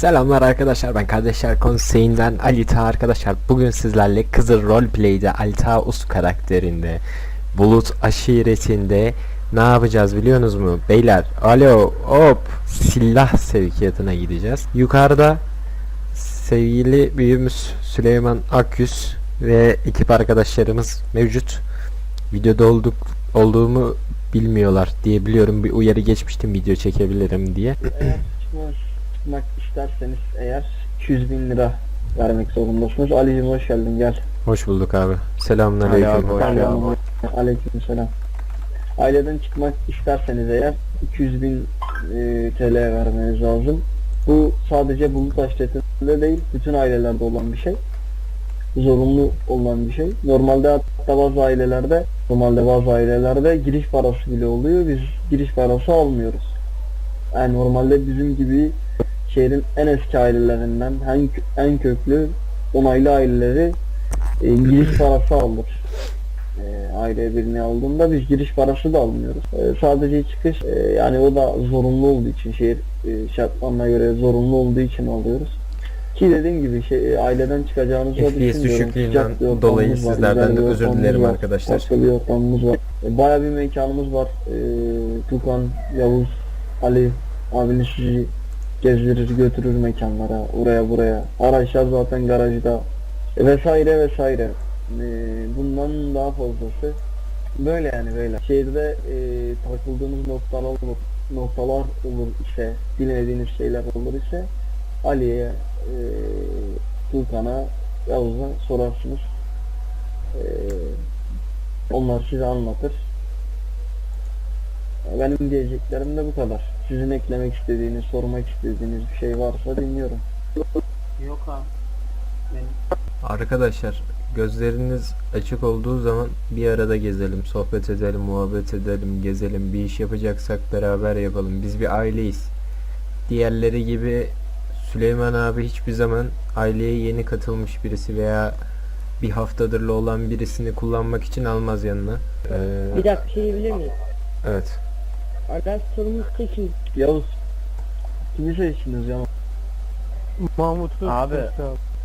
Selamlar arkadaşlar ben Kardeşler Konseyi'nden Alita arkadaşlar bugün sizlerle Kızıl Roleplay'de Alita Us karakterinde Bulut aşiretinde ne yapacağız biliyorsunuz mu? Beyler alo hop silah sevkiyatına gideceğiz. Yukarıda sevgili büyüğümüz Süleyman Akyüz ve ekip arkadaşlarımız mevcut. Videoda olduk olduğumu bilmiyorlar diye biliyorum. Bir uyarı geçmiştim video çekebilirim diye Çıkmak isterseniz eğer 200 bin lira vermek zorundasınız. Ali'cim hoş geldin gel. Hoş bulduk abi. Hoş Aleyküm Aleyküm selam. Aileden çıkmak isterseniz eğer 200 bin e, TL vermeniz lazım. Bu sadece Bulut Aşiretinde değil, bütün ailelerde olan bir şey. Zorunlu olan bir şey. Normalde hatta bazı ailelerde, normalde bazı ailelerde giriş parası bile oluyor. Biz giriş parası almıyoruz. Yani normalde bizim gibi şehrin en eski ailelerinden, en, en köklü onaylı aileleri e, giriş parası alır. E, aile birini aldığında biz giriş parası da almıyoruz. E, sadece çıkış e, yani o da zorunlu olduğu için şehir e, şartlarına göre zorunlu olduğu için alıyoruz. Ki dediğim gibi şey, e, aileden çıkacağınızı da düşünmüyorum. Sıcak dolayı sizlerden de özür dilerim var, arkadaşlar. Başka bir ortamımız var. E, Baya bir mekanımız var. E, Tukan, Yavuz, Ali abiniz sizi gezdirir götürür mekanlara oraya buraya. Araçlar zaten garajda e, vesaire vesaire. E, bundan daha fazlası böyle yani böyle. Şehirde e, takıldığınız noktalar olur, noktalar olur ise bilmediğiniz şeyler olur ise Ali'ye e, Tukan'a Yavuz'a sorarsınız. E, onlar size anlatır. Benim diyeceklerim de bu kadar. Sizin eklemek istediğiniz, sormak istediğiniz bir şey varsa dinliyorum. Yok abi. Benim. Arkadaşlar gözleriniz açık olduğu zaman bir arada gezelim, sohbet edelim, muhabbet edelim, gezelim. Bir iş yapacaksak beraber yapalım. Biz bir aileyiz. Diğerleri gibi Süleyman abi hiçbir zaman aileye yeni katılmış birisi veya bir haftadırlı olan birisini kullanmak için almaz yanına. Ee, Bir dakika şey bilir miyim? evet. Araç sorumuz kim? Yavuz, kimi seçtiniz ya? Mahmut'u Abi.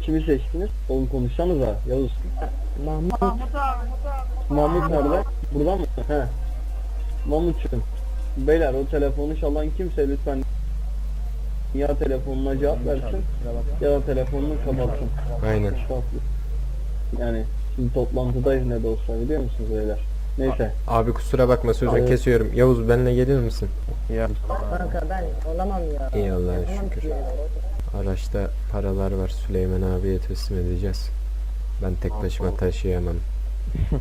Kimi seçtiniz? Oğlum konuşsanıza Yavuz. Mahmut. Mahmut nerede? Burada mı? He. Mahmut'cum. Beyler o telefonu çalan kimse lütfen ya telefonuna cevap versin ya da telefonunu kapatsın. Aynen. Yani şimdi toplantıdayız ne de olsa biliyor musunuz beyler? Neyse. Abi kusura bakma sözünü Abi. kesiyorum. Yavuz benimle gelir misin? Ya Kanka ben olamam ya. İyi Allah'a şükür. ki ya. Araçta paralar var Süleyman abiye teslim edeceğiz. Ben tek başıma taşıyamam.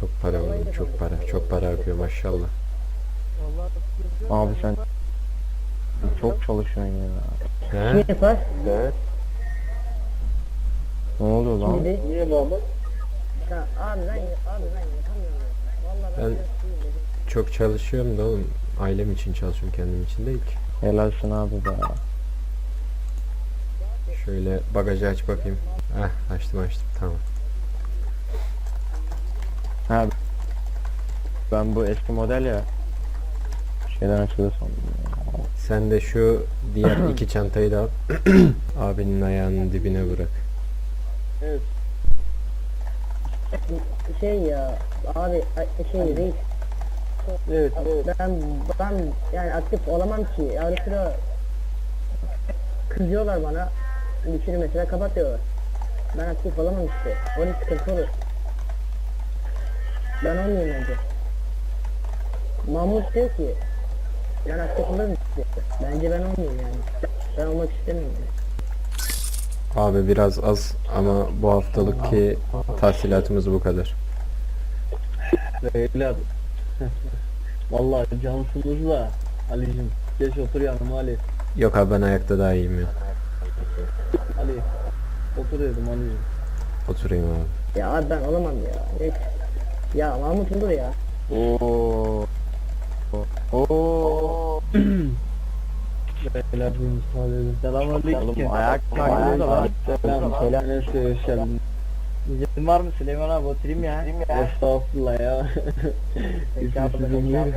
çok para oğlum çok para. Çok para akıyor maşallah. abi sen çok çalışıyorsun ya. He? Kim yapar? Evet. Ne oluyor lan? Şimdi. Niye Mahmut? Abi ben abi ben yapamıyorum. ya. Vallahi ben, Ben- biraz değilim. Çok çalışıyorum da oğlum. Ailem için çalışıyorum kendim için değil ki. Helalsin abi be. Şöyle bagajı aç bakayım. Heh açtım açtım tamam. Ha ben bu eski model ya. Şeyden sandım. ya. Sen de şu diğer iki çantayı da al. Abinin ayağının dibine bırak. Evet. Şey ya abi şey reis. Evet. evet. Ben ben yani aktif olamam ki. Ara sıra kızıyorlar bana. Bir mesela kapatıyorlar. Ben aktif olamam işte. Onun sıkıntı olur. Ben olmayayım bence. Mahmut diyor ki ben aktif olurum diyor. Bence ben olmayayım yani. Ben olmak istemiyorum. yani. Abi biraz az ama bu haftalık ki tahsilatımız bu kadar. Beyler. Vallahi cansınız da Ali'cim. Geç otur yanıma Ali. Yok abi ben ayakta daha iyiyim ya. Ali. Otur dedim Ali'cim. Oturayım abi. Ya abi ben olamam ya. Neyse. Ya Mahmut olur ya. Oo. Oo. Beyler bir müsaade edin. Selamünaleyküm. Oğlum ayak kalkıyor da lan. Selam. Selam. Bey hoş geldin. İzin var mı Süleyman abi oturayım ya. Estağfurullah ya. Sizi buyurun.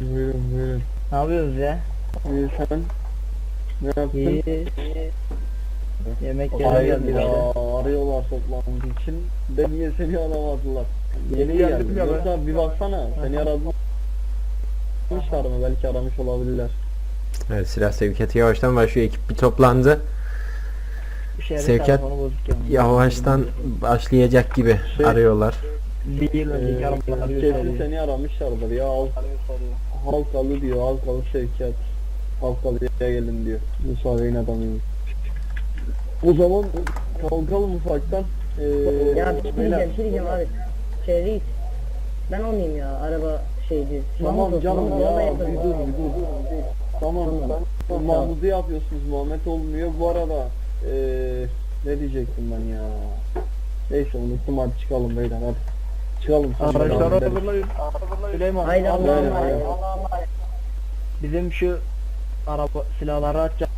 buyurun buyurun. Ne yapıyoruz ya? Ee, sen Ne yaptın? İyi. Yemek geldi ya arıyorlar toplantı için. Ben niye seni aramadılar? Yeni geldim. ya bir baksana seni aramışlar mı? Belki aramış olabilirler. Evet silah sevkiyatı yavaştan başlıyor. Ekip bir toplandı. Sevkiyat telefonu bozuk yani. Yavaştan başlayacak gibi Şey- arıyorlar. Bir yıl önceki Ee, arabalar kesin soruyor. seni aramışlardır ya Halk, Halkalı diyor Halkalı sevkiyat Halkalı'ya gelin diyor Musavi'nin adamıyım O zaman kalkalım ufaktan ee, Ya bir şey diyeceğim, bir şey diyeceğim abi. Şey reis. Ben olmayayım ya araba şeydi. Tamam canım ya bir dur bir dur Tamam Tamam. Mahmut'u yapıyorsunuz Muhammed olmuyor bu arada ee, Ne diyecektim ben ya Neyse unuttum hadi çıkalım beyler hadi Çıkalım Araçları hazırlayın. Süleyman. Aynen, aynen. Allah'ım Bizim şu araba silahları açacağım.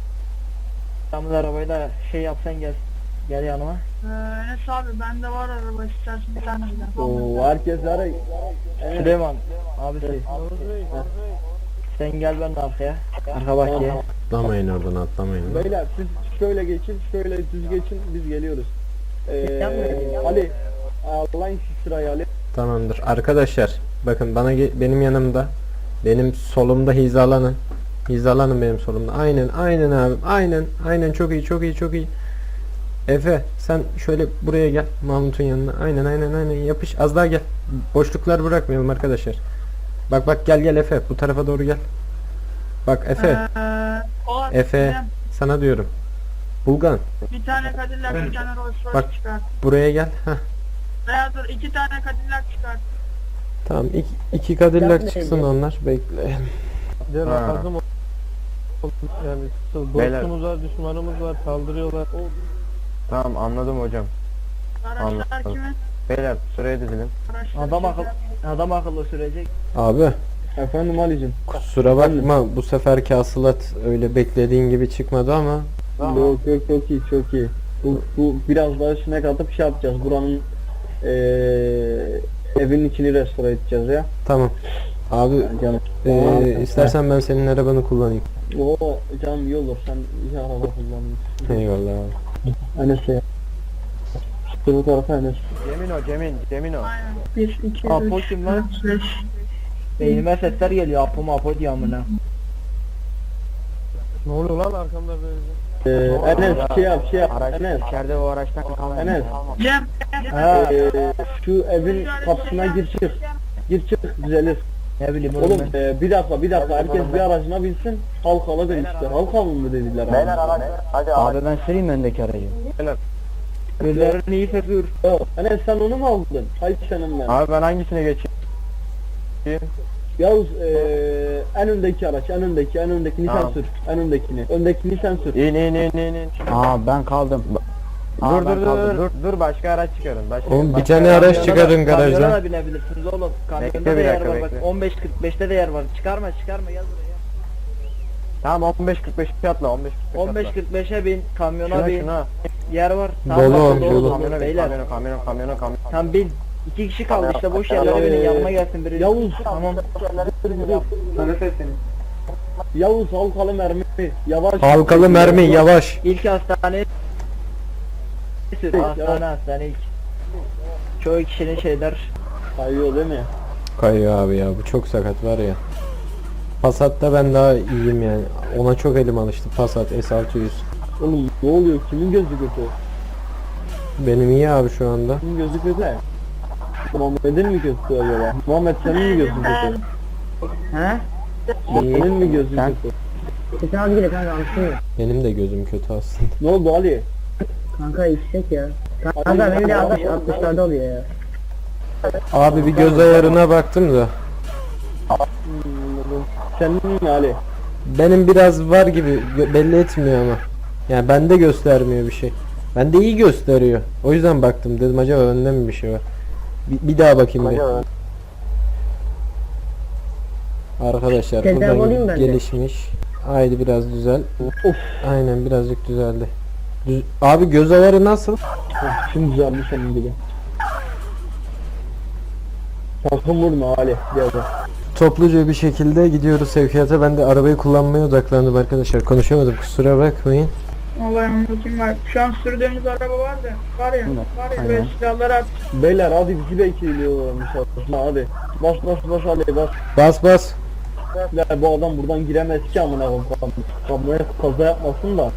Camız arabayı da şey yapsan gel. Gel yanıma. Ee, Enes abi bende var araba istersen bir tane bile. Oo, herkes ara Evet. Süleyman. Abisi. Sen gel ben de arkaya. Arka bahçeye. Atlamayın oradan atlamayın. Beyler siz şöyle geçin, şöyle düz geçin, biz geliyoruz. Ee. Ali, Allah'ın sırayı Ali. Tamamdır. Arkadaşlar bakın bana benim yanımda benim solumda hizalanın. Hizalanın benim solumda. Aynen aynen abi. Aynen aynen çok iyi çok iyi çok iyi. Efe sen şöyle buraya gel Mahmut'un yanına. Aynen aynen aynen yapış. Az daha gel. Boşluklar bırakmayalım arkadaşlar. Bak bak gel gel Efe bu tarafa doğru gel. Bak Efe Ee, o Efe sana diyorum. Bulgan bir tane Cadillac bir tane Rolls Royce Bak. çıkart. buraya gel. Heh. Veya dur iki tane Cadillac çıkart. Tamam iki, iki Cadillac çıksın ya. onlar. Bekle. Ha. Yani Beyler. dostumuz var, düşmanımız var, saldırıyorlar. Tamam anladım hocam. Araçlar Anladım. kimin? Beyler sıraya dizilin. Araçlar Adam akıl adam akıllı sürecek. Abi Efendim Ali'cim. Kusura bakma bu seferki hasılat öyle beklediğin gibi çıkmadı ama Yok yok çok iyi, çok iyi. Bu, bu biraz daha içine katıp şey yapacağız. Buranın ee, evin içini restore edeceğiz ya. tamam. Abi Yani canım. e, istersen ben senin arabanı kullanayım. O canım iyi olur. Sen iyi araba kullanmışsın. Eyvallah abi. Enes ya. Dur bu tarafa Enes. Cemino Cemin Cemino. Aynen. 1, 2, Apo 3, kim lan? 4, 5. Beynime sesler geliyor. Apo mapo diye amına. Ne oluyor lan arkamda böyle? Ee, Enes şey yap şey yap. Araç Enes. içeride o araçtan kalmayın. Enes. Cem. Ha. Ee, şu evin kapısına gir çık. Gir çık düzelir. Ne bileyim oğlum Oğlum ben. e, bir dakika bir dakika herkes bir aracına binsin. Halkalı demişler. Halkalı mı dediler? abi? Hadi Abi ben süreyim öndeki aracı. Gözlerini iyi. Yok. Enes sen onu mu aldın? Hay senin ben. Abi ben hangisine geçeyim? Yavuz e, en öndeki araç en öndeki en öndekini Tamam. sen sür. En öndekini. Öndekini sen sür. İn in in in in. Aa ben kaldım. Dur dur dur dur dur başka araç çıkarın. Başka, Oğlum bir başka tane araç çıkarın Kamyona garajdan. da binebilirsiniz oğlum. Kamyonda Bekle da bir yer dakika, var bak. bekle. 15-45'te de yer var. Çıkarma çıkarma gel buraya. Tamam 15 45 atla 15 45 15-45'e bin. Kamyona Şuna bin. şuna. Yer var. Dolu, bak, dolu. Kamyona bin Beyler. kamyona kamyona kamyona kamyona. Tam bin. İki kişi kaldı işte boş yerlere binin yanıma gelsin biri. Yavuz. Tamam. Dur dur. Yavuz halkalı mermi. Yavaş. Halkalı mermi yavaş. İlk hastane sür. Hastane hastane ilk. Çoğu kişinin şeyler Kayıyor değil mi? Kayıyor abi ya bu çok sakat var ya. Passat'ta ben daha iyiyim yani. Ona çok elim alıştı Passat S600. Oğlum ne oluyor? Kimin gözü kötü? Benim iyi abi şu anda. Kimin gözü kötü? Muhammed'in mi gözü acaba? Muhammed senin mi gözün kötü? He? Senin mi gözün kötü? Sesin az geliyor kanka anlaşılmıyor. Benim de gözüm kötü aslında. Ne oldu Ali? Kanka yüksek ya. Kanka benim de 60 60'larda oluyor ya. Abi bir göz ayarına baktım da. Senin mi Ali? Benim biraz var gibi belli etmiyor ama. Yani bende göstermiyor bir şey. Bende iyi gösteriyor. O yüzden baktım dedim acaba önde mi bir şey var. Bir, bir daha bakayım bir. Arkadaşlar buradan gelişmiş. Haydi biraz düzel. Of. Aynen birazcık düzeldi. Düz- Abi göz ayarı nasıl? Heh, Şimdi düzeldi senin gibi. Sakın vurma Ali. Gel gel. topluca bir şekilde gidiyoruz sevkiyata. Ben de arabayı kullanmaya odaklandım arkadaşlar. Konuşamadım kusura bakmayın. Vallahi anlatayım var. Şu an sürdüğümüz araba var da. Var ya. Var ya böyle silahları at. Beyler hadi bizi bekliyorlarmış aslında hadi. Bas bas bas hadi bas. Bas bas. Ya bu adam buradan giremez ki amına koyayım. Kamyonet kaza yapmasın da.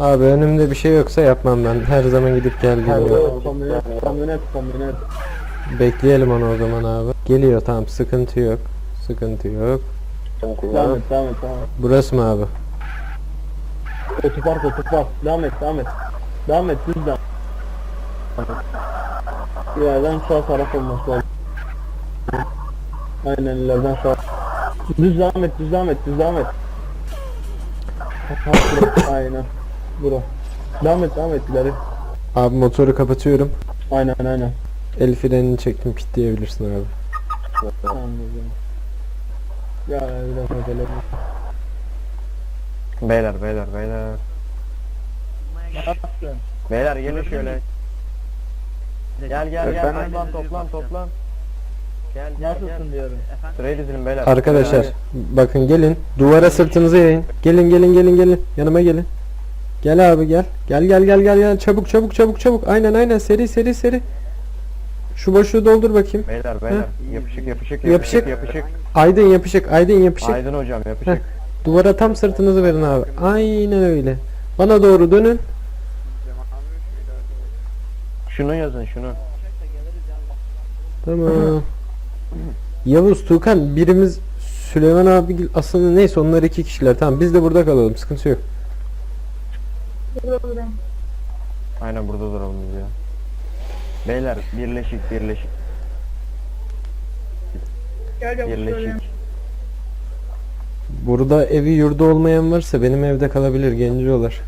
Abi önümde bir şey yoksa yapmam ben. Her zaman gidip Evet, yer. kamyonet kamyonet kamyonet. Bekleyelim onu o zaman abi. Geliyor tamam sıkıntı yok. Sıkıntı yok. Et devam et. Burası mı abi? Otopark otopark. Devam et devam et. Devam et düz devam. Bir yerden sağ taraf olması lazım. Aynen ileriden sağ. Düz devam et düz devam et düz devam et. Aynen. Bura. Devam et devam et ileri. Abi motoru kapatıyorum. Aynen aynen. El frenini çektim kilitleyebilirsin abi. Anladım. Ya biraz acele et. Beyler beyler beyler. Ne yaptın? Beyler gelin şöyle. Gel gel gel Efendim? toplan toplan toplan. Gel gel gel. Nasılsın diyorum. Sırayı dizilin beyler. Arkadaşlar bakın gelin. Duvara sırtınızı yayın. Gelin gelin gelin gelin. Yanıma gelin. Gel abi gel. Gel gel gel gel gel. Çabuk çabuk çabuk çabuk. Aynen aynen seri seri seri. Şu boşluğu doldur bakayım. Beyler beyler yapışık yapışık Yapışık. yapışık yapışık. Aydın yapışık. Aydın yapışık. Aydın hocam yapışık. Duvara tam sırtınızı verin abi. Aynen öyle. Bana doğru dönün. Şunu yazın şunu. Tamam. Yavuz Tuğkan birimiz Süleyman abi aslında neyse onlar iki kişiler. Tamam biz de burada kalalım. Sıkıntı yok. Burada durun. Aynen burada duralım biz ya. Beyler birleşik birleşik Gel gel söyleyeyim. birleşik. Burada evi yurdu olmayan varsa benim evde kalabilir gencolar.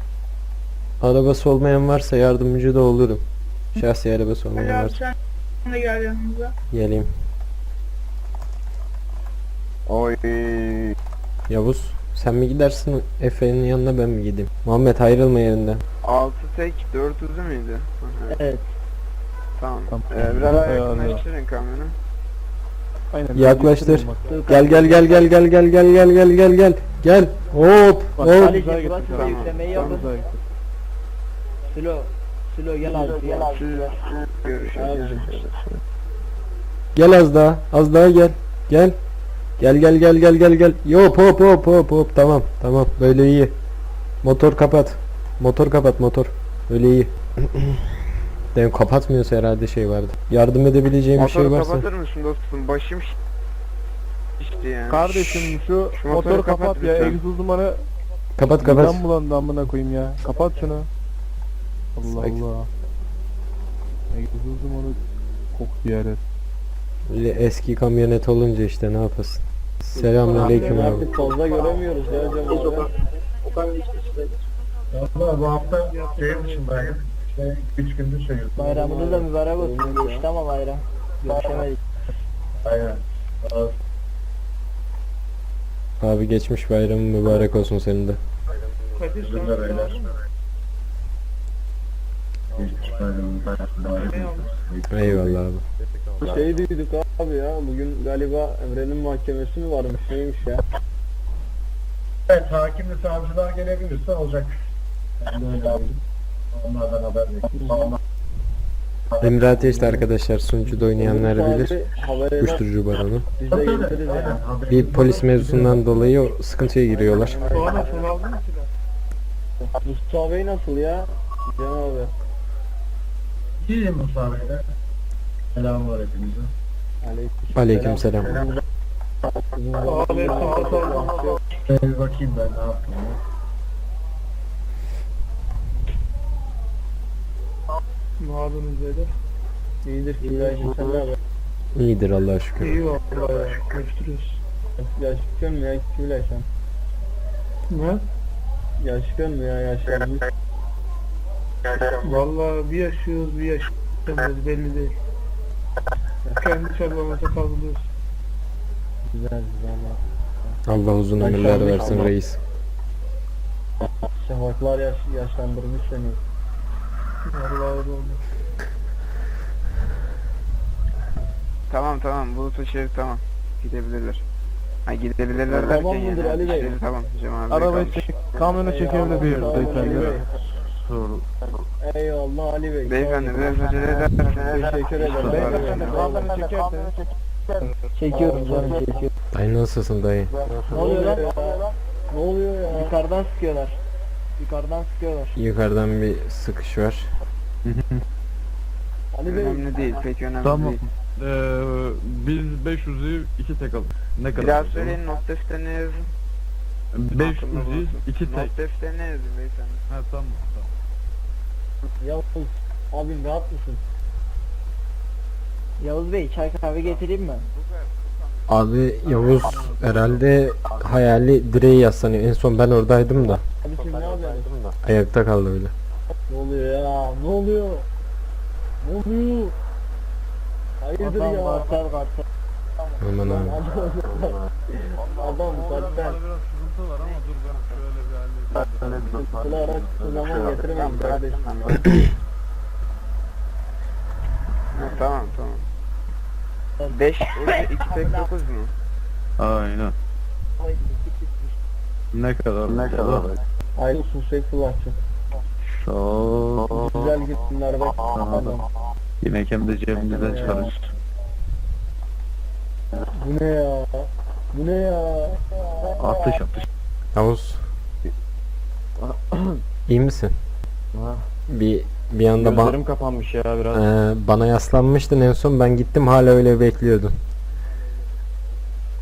Arabası olmayan varsa yardımcı da olurum. Şahsi arabası olmayan abi varsa sen de gel yanımıza. geleyim. Oy. Yavuz sen mi gidersin Efe'nin yanına ben mi gideyim? Muhammed ayrılma yerinden. 6 tek 4 uzun muydu? Hı hı. Evet. Tamam. Tamam. Ee, biraz Eyvallah. yakınlaştırın kamyonu. Aynen. Yaklaştır. Bak, Gel gel gel gel gel gel gel gel gel gel gel. Gel. Hop Bak, hop. Ali güzel burası da yüklemeyi tamam. yapın. Güzel. Silo. Silo gel abi gel abi. Siz görüşürüz. Gel az daha. Az daha gel. Gel. Gel gel gel gel gel gel. Hop hop hop hop hop. Tamam tamam böyle iyi. Motor kapat. Motor kapat motor. Öyle iyi. Dedim kapatmıyorsa herhalde şey vardı. Yardım edebileceğim bir şey Motoru varsa. kapatır mısın dostum? Başım şi- şişti ya. Kardeşim şu Şu motoru motoru kapat kapat ya. lütfen. Egzoz dumanı Kapat kapat. midem bulandı amına koyayım ya. Kapat şunu. Allah Sakin. Allah. Egzoz dumanı koktu yere. Eski kamyonet olunca işte ne yapasın. Selamünaleyküm abi. Artık fazla göremiyoruz ya abi. Valla bu hafta şehir dışındayım. İşte 3 gündür şey yapıyorum. Bayramınız da mübarek olsun. Geçti ama bayram. Görüşemedik. Aynen. Abi geçmiş bayramın mübarek olsun senin de. Kadir. Eyvallah abi. Şey duyduk abi ya bugün galiba Emre'nin mahkemesi mi varmış neymiş ya? Evet, hakimle savcılar gelebilirse olacak. Ben de öyle aldım. Onlardan haber bekliyorum. Emre Ateş'te arkadaşlar sunucuda oynayanlar bilir. Uyuşturucu baronu. Bir polis mevzusundan dolayı sıkıntıya giriyorlar. Mustafa Bey nasıl ya? Cem abi. İyiyim Musa Bey'de. Selam var hepinize. Aleykümselam. Abi kapatalım. Şöyle bir bakayım ben ne yaptım. ya. Ne yapıyorsunuz beyler? İyidir İbrahim sen ne haber? İyidir Allah'a şükür. İyi valla ya. Görüşürüz. Yaşıkın mı ya Kibile sen? Ne? Yaşıkın mı ya yaşlanmış? Valla bir yaşıyoruz bir yaşamıyoruz belli değil. Kendi çabamıza takılıyoruz. Güzel güzel. Allah uzun ömürler versin reis. Şafaklar yaş, yaşlandırmış seni. Valla öyle oldu. Tamam tamam bulut ışığı tamam. Gidebilirler. Ha gidebilirler Tamam derken mıdır yani Ali Bey? tamam Cem abi Arabayı çek, kamyonu çekebilir. Ali Bey. Sorun. Eyvallah Ali Bey. Beyefendi biraz ederseniz Teşekkür ederim. Beyefendi kamyonu Çekiyorum canım çekiyorum. Dayı nasılsın dayı? Ne oluyor lan? Ne oluyor ya? Yukarıdan sıkıyorlar. Yukarıdan sıkıyorlar. Yukarıdan bir sıkış var. Ali Bey. önemli değil pek önemli Tamam. değil. Ee, biz 500'ü 2 tek aldık. Ne kadar? Bir daha söyleyin not defterine yazın. 500'ü 2 tek. Not defterine yazın beyefendi. Ha tamam. Yavuz. Abim rahat mısın? Yavuz Bey çay kahve getireyim mi? Abi Yavuz herhalde hayali direğe yaslanıyor. En son ben oradaydım da. Abiciğim ne yapıyorsun? Ayakta kaldı öyle. Ne oluyor ya? Ne oluyor? Ne oluyor? Hayırdır Adam ya? kartal kartal. Aman abi. Adam zaten biraz sıkıntı var ama araç zaman getiremeyin kardeşim. Tamam tamam. 5 2 tek 9 mu? Aynen. Ne kadar? Ne kadar? Hayırlı olsun Seyfullah'cığım. Sağ ol. Güzel günlerde adam. Yemek hem de cebimizden çıkarız. Bu ne ya? Bu ne ya? Atış atış. Yavuz. İyi misin? Bir bir anda ba- Gözlerim kapanmış ya biraz. Ee, bana yaslanmıştın en son ben gittim hala öyle bekliyordun.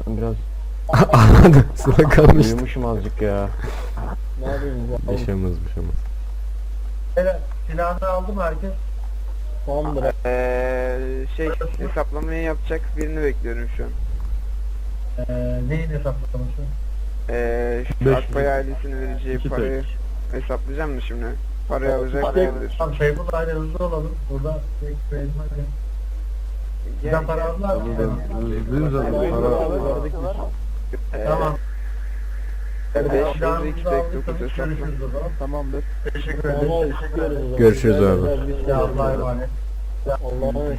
Biraz Anladım. Sıra kalmıştı. uyumuşum azıcık ya. Ne yapayım ya? Bir şey olmaz bir şey olmaz. Evet, silahını aldı mı herkes? Tamamdır. Eee şey hesaplamayı yapacak birini bekliyorum şu an. Ee, neyin hesaplaması? Eee şu 500. Akbay ailesine vereceği İki parayı hesaplayacağım mı şimdi? Parayı alacak mıdır? Tamam şey bu aile hızlı olalım. Burada tek benim hadi. Sizden para aldılar mı? Zaten para. Tamam. Beş iki tek aldıysanız dokuz hesapla. görüşürüz o zaman. Tamamdır. Teşekkür Tamam ederiz. o zaman. Görüşürüz abi. Ya Allah'a emanet. Allah'a emanet.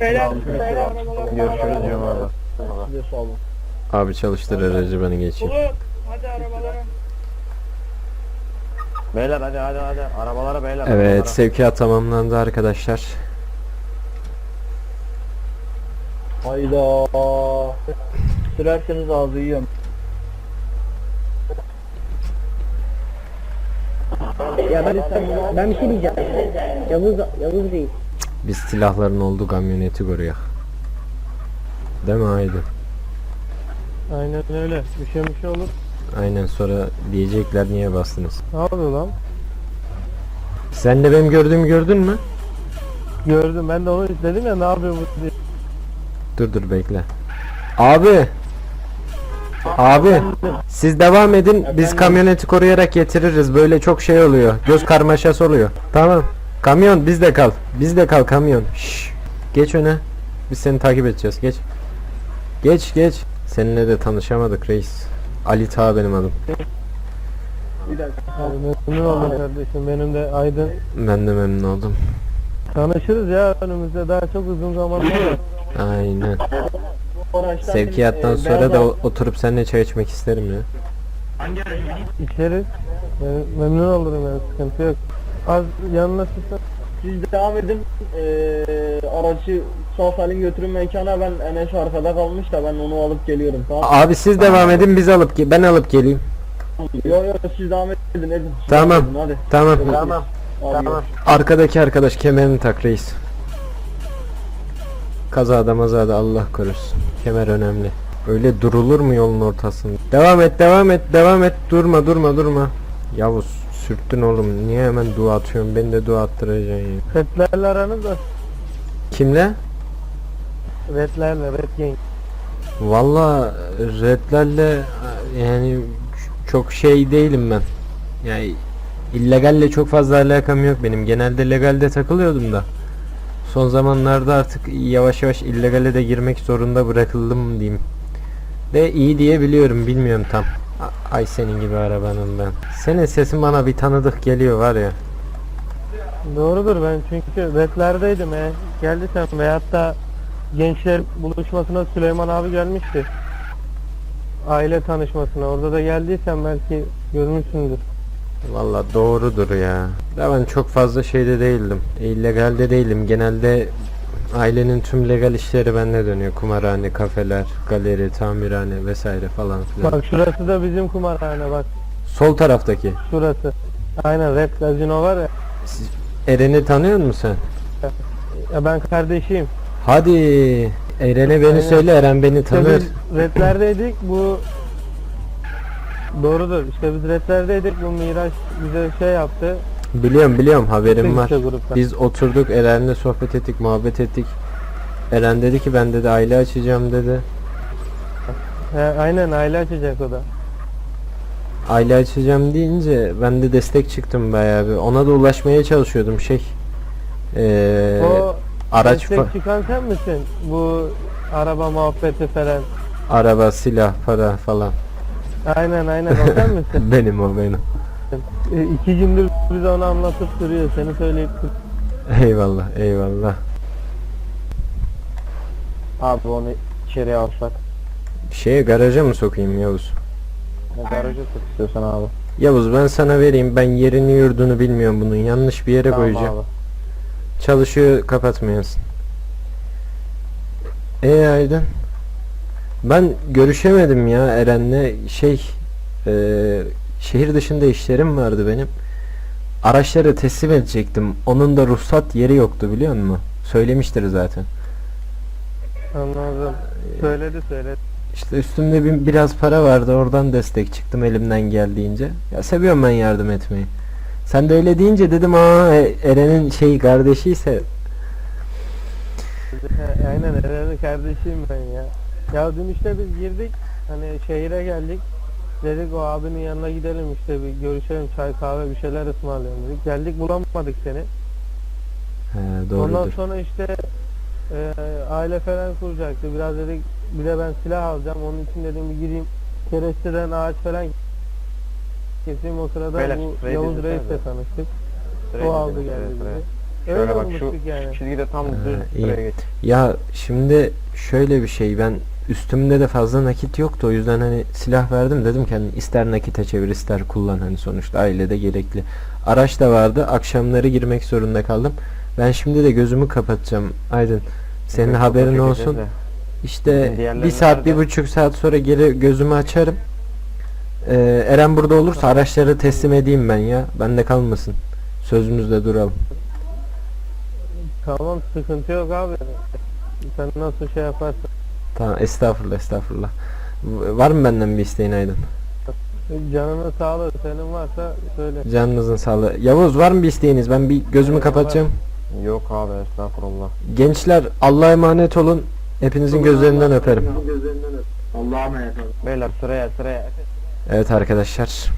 Görüşürüz abi. Size sağ olun. Abi çalıştır aracı beni geçeyim. Beyler hadi hadi hadi. Arabalara beyler. Evet arabalara. sevkiyat tamamlandı arkadaşlar. Hayda. Sürerseniz ağzı yiyorum. Ya ben, ben bir şey diyeceğim. Yavuz, Yavuz Bey. Biz silahların olduğu kamyoneti koruyak. Değil mi Aydın? Aynen öyle. Bir şey bir şey olur. Aynen sonra diyecekler niye bastınız. Ne yapıyor lan? Sen de benim gördüğümü gördün mü? Gördüm ben de onu dedim ya ne yapıyor bu diye. Dur dur bekle. Abi. Abi. Siz devam edin. Biz kamyoneti koruyarak getiririz. Böyle çok şey oluyor. Göz karmaşası oluyor. Tamam. Kamyon bizde kal. Bizde kal kamyon. Şşş. Geç öne. Biz seni takip edeceğiz. Geç. Geç geç. Seninle de tanışamadık reis. Ali Ta benim adım. Bir dakika. Memnun oldum kardeşim. Benim de Aydın. Ben de memnun oldum. Tanışırız ya önümüzde daha çok uzun zaman. Aynen. Sevkiyattan e, sonra da oturup seninle çay içmek isterim ya. İçeriz. Memnun olurum yani sıkıntı yok. Az yanına Siz devam edin. Ee, aracı sağ salim götürün mekana. Ben Enes arkada kalmış da ben onu alıp geliyorum. Tamam. Abi siz devam edin biz alıp ge- ben alıp geleyim. Yo yo siz devam edin edin. Tamam. edin, hadi. Tamam. Tamam. Tamam. Arkadaki arkadaş kemerini tak reis. Kazada mazada Allah korusun. Kemer önemli. Öyle durulur mu yolun ortasında? Devam et devam et devam et. Durma durma durma. Yavuz sürttün oğlum. Niye hemen dua atıyorsun? Beni de dua attıracaksın ya. Redlerle aranız da. Kimle? Redlerle, Red Gang. Valla redlerle yani çok şey değilim ben. Yani illegalle çok fazla alakam yok benim. Genelde legalde takılıyordum da. Son zamanlarda artık yavaş yavaş illegale de girmek zorunda bırakıldım diyeyim. De iyi diye biliyorum bilmiyorum tam. Ay senin gibi arabanın ben. Senin sesin bana bir tanıdık geliyor var ya. Doğrudur ben çünkü redlerdeydim he. Geldi sen ve hatta gençler buluşmasına Süleyman abi gelmişti. aile tanışmasına. Orada da geldiysen belki görmüşsündür. Valla doğrudur ya. Ben çok fazla şeyde değildim. illegalde değilim. Genelde ailenin tüm legal işleri bende dönüyor. Kumarhane, kafeler, galeri, tamirhane vesaire falan filan. Bak şurası da bizim kumarhane bak. Sol taraftaki. Şurası. Aynen Red Casino var ya. Eren'i tanıyor musun sen? Ya ben kardeşiyim. Hadi Eren'e beni Aynen. söyle Eren beni İşte tanır. biz redlerdeydik bu Doğrudur. İşte biz redlerdeydik. Bu Miraç bize şey yaptı. Biliyorum biliyorum haberim var. İşte gruptan. Biz oturduk Eren'le sohbet ettik, muhabbet ettik. Eren dedi ki ben dedi aile açacağım dedi. He, aynen aile açacak o da. Aile açacağım deyince ben de destek çıktım bayağı bir. Ona da ulaşmaya çalışıyordum şey. Ee, o araç destek çıkan sen misin? Bu araba muhabbeti falan. araba, silah, para falan. Aynen aynen o sen misin? benim o benim. E, iki gündür bize onu anlatıp duruyor. Seni söyleyip dur- Eyvallah, eyvallah. Abi onu içeriye alsak. Şeye garaja mı sokayım Yavuz? Garaja tut istiyorsan abi. Yavuz ben sana vereyim. Ben yerini yurdunu bilmiyorum bunun. Yanlış bir yere Tamam koyacağım. abi. Çalışıyor kapatmayasın. E Aydın. Ben görüşemedim ya Eren'le şey eee, şehir dışında işlerim vardı benim. Araçları teslim edecektim. Onun da ruhsat yeri yoktu biliyor musun? Söylemiştir zaten. Anladım. Söyledi söyledi. İşte üstümde bir, biraz para vardı oradan destek çıktım elimden geldiğince. Ya seviyorum ben yardım etmeyi. Sen de öyle deyince dedim aa E- Eren'in şey kardeşiyse aynen Eren'in kardeşiyim ben ya. Ya dün işte biz girdik. Hani şehire geldik. Dedik o abinin yanına gidelim işte bir görüşelim çay kahve bir şeyler ısmarlayalım dedik. Geldik bulamadık seni. He, Ondan doğrudur. sonra işte e, aile falan kuracaktı. Biraz dedik bir de ben silah alacağım. Onun için dedim bir gireyim. Keresteden ağaç falan keseyim o sırada Beyler, bu sırayı Yavuz Reis'le de. tanıştık. Sıraya o aldı geldi evet, sıraya. bizi. Şöyle Öyle bak şu, olmuştuk yani. şu çizgide tam Ha, düz iyi. sıraya geç. Ya şimdi şöyle bir şey ben üstümde de fazla nakit yoktu o yüzden hani silah verdim dedim ki hani ister nakite çevir ister kullan hani sonuçta ailede gerekli. Araç da vardı akşamları girmek zorunda kaldım. Ben şimdi de gözümü kapatacağım Aydın. Senin Evet, haberin olsun. İşte diğerleri bir saat bir nerede? buçuk saat sonra geri gözümü açarım. Ee, Eren burada olursa araçları teslim edeyim ben ya. Bende kalmasın. Sözümüzde duralım. Tamam sıkıntı yok abi. Sen nasıl şey yaparsın. Tamam estağfurullah estağfurullah. Var mı benden bir isteğin Aydın? Canına sağlık. Senin varsa söyle. Canınızın sağlığı. Yavuz var mı bir isteğiniz? Ben bir gözümü kapatacağım. Yok abi estağfurullah. Gençler Allah'a emanet olun. Hepinizin gözlerinden öperim. Allah'a emanet olun. Beyler sıraya sıraya. Evet arkadaşlar.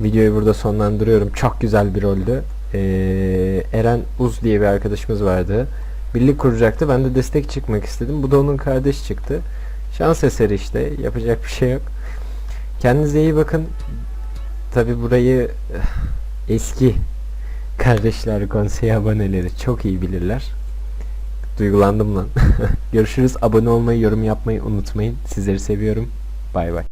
Videoyu burada sonlandırıyorum. Çok güzel bir roldü. Ee, Eren Uz diye bir arkadaşımız vardı. Birlik kuracaktı. Ben de destek çıkmak istedim. Bu da onun kardeş çıktı. Şans eseri işte. Yapacak bir şey yok. Kendinize iyi bakın. Tabi burayı eh, eski kardeşler konseyi aboneleri çok iyi bilirler. Duygulandım lan. Görüşürüz. Abone olmayı, yorum yapmayı unutmayın. Sizleri seviyorum. Bay bay.